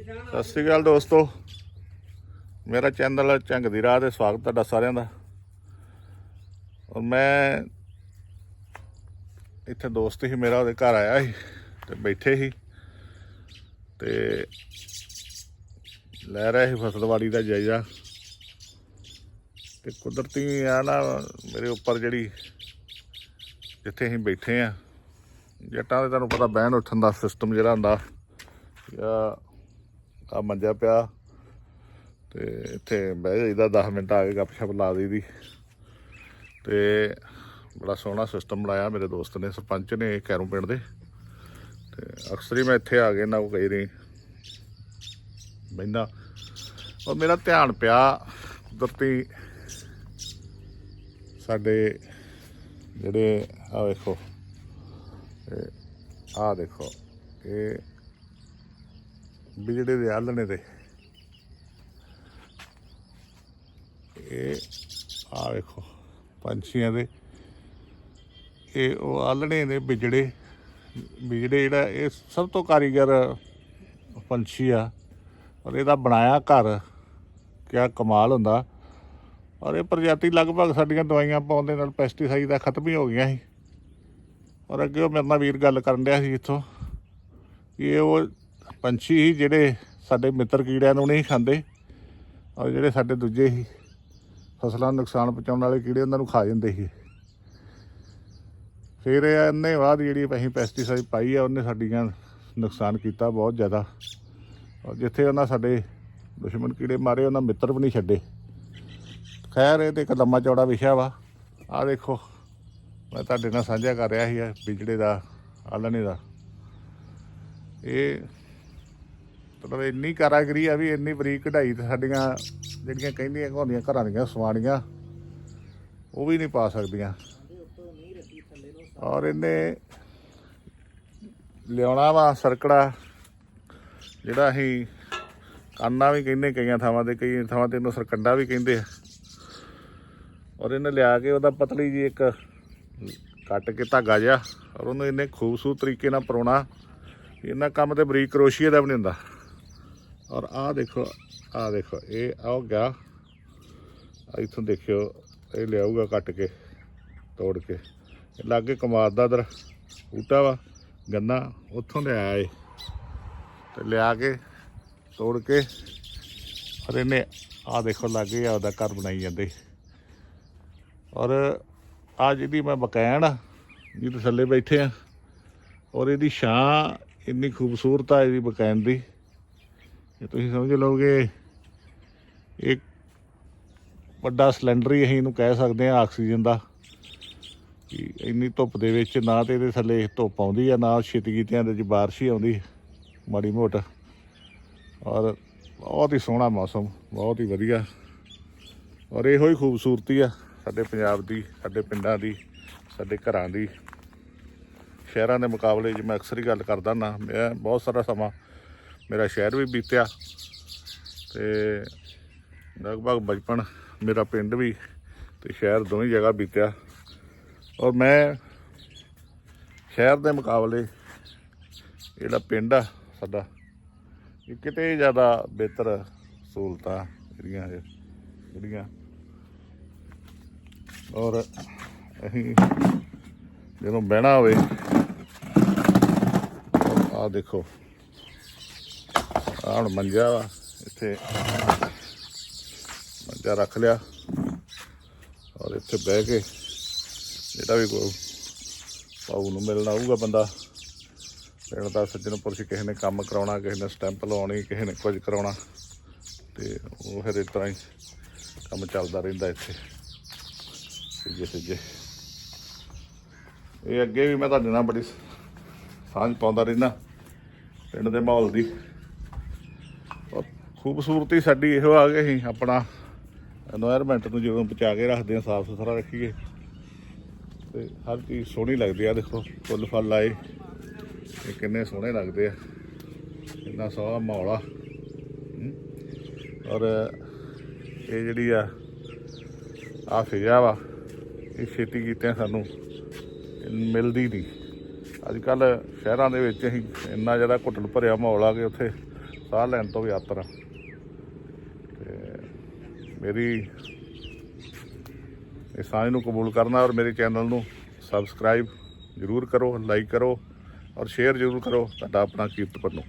ਸਤਿ ਸ੍ਰੀ ਅਕਾਲ ਦੋਸਤੋ। ਮੇਰਾ ਚੈਨਲ ਝੰਗ ਦੀ ਰਾਹ ਤੇ ਸਵਾਗਤ ਤੁਹਾਡਾ ਸਾਰਿਆਂ ਦਾ। ਔਰ ਮੈਂ ਇੱਥੇ ਦੋਸਤ ਹੀ, ਮੇਰਾ ਉਹਦੇ ਘਰ ਆਇਆ ਸੀ ਤੇ ਬੈਠੇ ਸੀ। ਤੇ ਲੈ ਰਿਹਾ ਸੀ ਫਸਲਵਾੜੀ ਦਾ ਜਾਇਜ਼ਾ। ਤੇ ਕੁਦਰਤੀ ਆ ਨਾ, ਮੇਰੇ ਉੱਪਰ ਜਿਹੜੀ ਜਿੱਥੇ ਅਸੀਂ ਬੈਠੇ ਆ, ਜੱਟਾਂ ਦੇ ਤੁਹਾਨੂੰ ਪਤਾ ਬਹਿਣ ਉੱਠਣ ਦਾ ਸਿਸਟਮ ਜਿਹੜਾ ਹੁੰਦਾ। ਜਾਂ ਆ ਮੰਜਾ ਪਿਆ। ਤੇ ਇੱਥੇ ਬਹਿ ਜਾਈਦਾ 10 ਮਿੰਟ ਆ ਕੇ ਗੱਪਸ਼ਪ ਲਾ ਦਈਦੀ। ਤੇ ਬੜਾ ਸੋਹਣਾ ਸਿਸਟਮ ਬਣਾਇਆ ਮੇਰੇ ਦੋਸਤ ਨੇ, ਸਰਪੰਚ ਨੇ ਕੈਰੋਂ ਪਿੰਡ ਦੇ। ਤੇ ਅਕਸਰ ਹੀ ਮੈਂ ਇੱਥੇ ਆ ਕੇ ਨਾ ਕਹੀ ਰਹੀ। ਬੈਂਦਾ ਔਰ ਮੇਰਾ ਧਿਆਨ ਪਿਆ, ਕੁਦਰਤੀ ਸਾਡੇ ਜਿਹੜੇ ਆ ਵੇਖੋ ਆ ਦੇਖੋ, ਇਹ ਬਿਜੜੇ ਦੇ ਆਲਣੇ ਤੇ। ਇਹ ਆ ਵੇਖੋ, ਪੰਛੀਆਂ ਦੇ। ਇਹ ਉਹ ਆਲਣੇ ਨੇ ਬਿਜੜੇ। ਬਿਜੜੇ ਜਿਹੜਾ, ਇਹ ਸਭ ਤੋਂ ਕਾਰੀਗਰ ਪੰਛੀ ਆ। ਔਰ ਇਹਦਾ ਬਣਾਇਆ ਘਰ। ਕਿਆ ਕਮਾਲ ਹੁੰਦਾ। ਔਰ ਇਹ ਪ੍ਰਜਾਤੀ ਲਗਭਗ ਸਾਡੀਆਂ ਦਵਾਈਆਂ ਪਾਉਣ ਦੇ ਨਾਲ ਪੈਸਟੀਸਾਈਡ ਦਾ ਖਤਮ ਹੀ ਹੋ ਗਈਆਂ ਸੀ। ਔਰ ਅੱਗੇ ਉਹ ਮੇਰੇ ਨਾਲ ਵੀਰ ਗੱਲ ਕਰਨ ਡਿਆ ਸੀ ਇੱਥੋਂ। ਕਿ ਇਹ ਉਹ ਪੰਛੀ ਸੀ ਜਿਹੜੇ ਸਾਡੇ ਮਿੱਤਰ ਕੀੜਿਆਂ ਨੂੰ ਨਹੀਂ ਖਾਂਦੇ। ਔਰ ਜਿਹੜੇ ਸਾਡੇ ਦੂਜੇ ਸੀ ਫਸਲਾਂ ਨੂੰ ਨੁਕਸਾਨ ਪਹੁੰਚਾਉਣ ਵਾਲੇ ਕੀੜੇ ਉਹਨਾਂ ਨੂੰ ਖਾ ਜਾਂਦੇ ਸੀ ਫਿਰ ਇਹ ਇੰਨੇ ਬਾਅਦ ਜਿਹੜੀ ਅਸੀਂ ਪੈਸਟੀਸਾਈਡ ਪਾਈ ਆ, ਉਹਨੇ ਸਾਡੀਆਂ ਨੁਕਸਾਨ ਕੀਤਾ ਬਹੁਤ ਜ਼ਿਆਦਾ। ਔਰ ਜਿੱਥੇ ਉਹਨਾਂ ਸਾਡੇ ਦੁਸ਼ਮਣ ਕੀੜੇ ਮਾਰੇ, ਉਹਨਾਂ ਮਿੱਤਰ ਵੀ ਨਹੀਂ ਛੱਡੇ। ਖੈਰ, ਇਹ ਤੇ ਇੱਕ ਲੰਮਾ ਚੌੜਾ ਵਿਸ਼ਾ ਵਾ। ਆ ਦੇਖੋ, ਮੈਂ ਤੁਹਾਡੇ ਨਾਲ ਸਾਂਝਾ ਕਰ ਰਿਹਾ ਸੀ, ਇਹ ਬਿਜਲੇ ਦਾ ਆਲਣੇ ਦਾ। ਇਹ ਮਤਲਬ ਇੰਨੀ ਕਾਰਾਗਰੀ ਆ ਵੀ ਇੰਨੀ ਬਰੀਕ ਕਢਾਈ ਤੇ ਸਾਡੀਆਂ ਜਿਹੜੀਆਂ ਕਹਿੰਦੀਆਂ ਹੁੰਦੀਆਂ ਘਰਾਂ ਦੀਆਂ ਸਵਾਣੀਆਂ ਉਹ ਵੀ ਨਹੀਂ ਪਾ ਸਕਦੀਆਂ। ਔਰ ਇਹਨੇ ਲਿਆਉਣਾ ਵਾ ਸਰਕੜਾ, ਜਿਹੜਾ ਅਸੀਂ ਕਾਨਾ ਵੀ ਕਹਿੰਦੇ ਕਈਆਂ ਥਾਵਾਂ ਤੇ, ਕਈ ਥਾਵਾਂ ਤੇ ਇਹਨੂੰ ਸਰਕੰਡਾ ਵੀ ਕਹਿੰਦੇ ਆ। ਔਰ ਇਹਨੇ ਲਿਆ ਕੇ ਉਹਦਾ ਪਤਲੀ ਜੀ ਇੱਕ ਕੱਟ ਕੇ ਧਾਗਾ ਜਿਹਾ, ਔਰ ਉਹਨੂੰ ਇੰਨੇ ਖੂਬਸੂਰਤ ਤਰੀਕੇ ਨਾਲ ਪਰੋਣਾ ਇਹਨਾਂ ਕੰਮ ਤੇ ਬਰੀਕ ਕਰੋਸ਼ੀਏ ਦਾ ਵੀ ਨਹੀਂ ਹੁੰਦਾ। ਔਰ ਆਹ ਦੇਖੋ ਆਹ ਦੇਖੋ, ਇਹ ਆਹ ਗਿਆ ਆਹ ਇੱਥੋਂ ਦੇਖਿਓ, ਇਹ ਲਿਆਊਗਾ ਕੱਟ ਕੇ, ਤੋੜ ਕੇ। ਇਹ ਲਾਗੇ ਕਮਾਦ ਦਾ ਦਰ ਬੂਟਾ ਵਾ, ਗੰਨਾ, ਉੱਥੋਂ ਲਿਆਇਆ ਏ ਤੇ ਲਿਆ ਕੇ ਤੋੜ ਕੇ, ਔਰ ਇਹਨੇ ਆਹ ਦੇਖੋ ਲਾਗੇ ਆਪਦਾ ਘਰ ਬਣਾਈ ਜਾਂਦੇ। ਔਰ ਆ ਜਿਹਦੀ ਮੈਂ ਬਕੈਣ ਆ, ਜਿਹਦੇ ਥੱਲੇ ਬੈਠੇ ਆ, ਔਰ ਇਹਦੀ ਛਾਂ ਇੰਨੀ ਖੂਬਸੂਰਤ ਆ, ਇਹਦੀ ਬਕੈਣ ਦੀ। ਇਹ ਤੁਸੀਂ ਸਮਝ ਲਓਗੇ ਇੱਕ ਵੱਡਾ ਸਿਲੰਡਰ ਹੀ ਅਸੀਂ ਇਹਨੂੰ ਕਹਿ ਸਕਦੇ ਆ ਆਕਸੀਜਨ ਦਾ। ਕਿ ਇੰਨੀ ਧੁੱਪ ਦੇ ਵਿੱਚ ਨਾ ਤੇ ਇਹਦੇ ਥੱਲੇ ਧੁੱਪ ਆਉਂਦੀ ਆ, ਨਾ ਛੇਤੀ ਕੀਤਿਆਂ ਦੇ ਵਿੱਚ ਬਾਰਿਸ਼ ਹੀ ਆਉਂਦੀ, ਮਾੜੀ ਮੋਟ। ਔਰ ਬਹੁਤ ਹੀ ਸੋਹਣਾ ਮੌਸਮ, ਬਹੁਤ ਹੀ ਵਧੀਆ। ਔਰ ਇਹੋ ਹੀ ਖੂਬਸੂਰਤੀ ਆ ਸਾਡੇ ਪੰਜਾਬ ਦੀ, ਸਾਡੇ ਪਿੰਡਾਂ ਦੀ, ਸਾਡੇ ਘਰਾਂ ਦੀ। ਸ਼ਹਿਰਾਂ ਦੇ ਮੁਕਾਬਲੇ 'ਚ ਮੈਂ ਅਕਸਰ ਹੀ ਗੱਲ ਕਰਦਾ ਨਾ ਮੈਂ ਬਹੁਤ ਸਾਰਾ ਸਮਾਂ ਮੇਰਾ ਸ਼ਹਿਰ ਵੀ ਬੀਤਿਆ ਤੇ ਲਗਭਗ ਬਚਪਨ ਮੇਰਾ ਪਿੰਡ ਵੀ ਤੇ ਸ਼ਹਿਰ ਦੋਵੇਂ ਜਗ੍ਹਾ ਬੀਤਿਆ। ਔਰ ਮੈਂ ਸ਼ਹਿਰ ਦੇ ਮੁਕਾਬਲੇ ਜਿਹੜਾ ਪਿੰਡ ਆ ਸਾਡਾ, ਇਹ ਕਿਤੇ ਜ਼ਿਆਦਾ ਬਿਹਤਰ ਸਹੂਲਤਾਂ ਜਿਹੜੀਆਂ ਜਿਹੜੀਆਂ। ਔਰ ਅਸੀਂ ਜਦੋਂ ਬਹਿਣਾ ਹੋਵੇ ਆ ਦੇਖੋ। ਆਹ ਹੁਣ ਮੰਜਾ ਵਾ, ਇੱਥੇ ਮੰਜਾ ਰੱਖ ਲਿਆ ਔਰ ਇੱਥੇ ਬਹਿ ਕੇ ਜਿਹੜਾ ਵੀ ਕੋਈ ਪਾਉ ਨੂੰ ਮਿਲਣਾ ਆਊਗਾ ਬੰਦਾ, ਪਿੰਡ ਦਾ ਸੱਜਣ ਪੁਰਸ਼ ਕਿਸੇ ਨੇ ਕੰਮ ਕਰਾਉਣਾ, ਕਿਸੇ ਨੇ ਸਟੈਂਪ ਲਵਾਉਣੀ, ਕਿਸੇ ਨੇ ਕੁਝ ਕਰਾਉਣਾ ਤੇ ਉਹ ਫਿਰ ਇਸ ਤਰ੍ਹਾਂ ਹੀ ਕੰਮ ਚੱਲਦਾ ਰਹਿੰਦਾ ਇੱਥੇ। ਸਿੱਜੇ ਸਿੱਜੇ ਇਹ ਅੱਗੇ ਵੀ ਮੈਂ ਤੁਹਾਡੇ ਨਾਲ ਬੜੀ ਸਾਂਝ ਪਾਉਂਦਾ ਰਹਿੰਦਾ ਪਿੰਡ ਦੇ ਮਾਹੌਲ ਦੀ। ਖੂਬਸੂਰਤੀ ਸਾਡੀ ਇਹੋ ਆ ਗਈ ਹੀ ਆਪਣਾ এনवायरमेंट ਨੂੰ ਜਦੋਂ ਬਚਾ ਕੇ ਰੱਖਦੇ ਆ ਸਾਫ਼ ਸੁਥਰਾ ਰੱਖੀਏ। ਤੇ ਹਰ ਚੀਜ਼ ਸੋਹਣੀ ਲੱਗਦੀ ਆ, ਦੇਖੋ, ਫੁੱਲ ਫਲ ਆਏ, ਇਹ ਕਿੰਨੇ ਸੋਹਣੇ ਲੱਗਦੇ ਆ। ਇੰਨਾ ਸੋਹਣਾ ਮਾਹੌਲ ਆ। ਔਰ ਇਹ ਜਿਹੜੀ ਆ ਆ ਫਿਜ਼ਾ ਵਾ, ਇਹ ਛੇਤੀ ਕੀਤੇ ਸਾਨੂੰ ਮਿਲਦੀ ਨਹੀਂ। ਅੱਜ ਕੱਲ ਸ਼ਹਿਰਾਂ ਦੇ ਵਿੱਚ ਅਸੀਂ ਇੰਨਾ ਜ਼ਿਆਦਾ ਘੁੱਟਲ ਭਰਿਆ ਮਾਹੌਲ ਆ ਕਿ ਉੱਥੇ ਸਾਹ ਲੈਣ ਤੋਂ ਵੀ ਆਤਰ ਮੇਰੀ ਇਸ ਸਾਂਝ ਨੂੰ ਕਬੂਲ ਕਰਨਾ ਔਰ ਮੇਰੇ ਚੈਨਲ ਨੂੰ ਸਬਸਕ੍ਰਾਈਬ ਜ਼ਰੂਰ ਕਰੋ, ਲਾਈਕ ਕਰੋ ਔਰ ਸ਼ੇਅਰ ਜ਼ਰੂਰ ਕਰੋ ਤੁਹਾਡਾ ਆਪਣਾ ਕੀਰਤ ਪੰਨੂ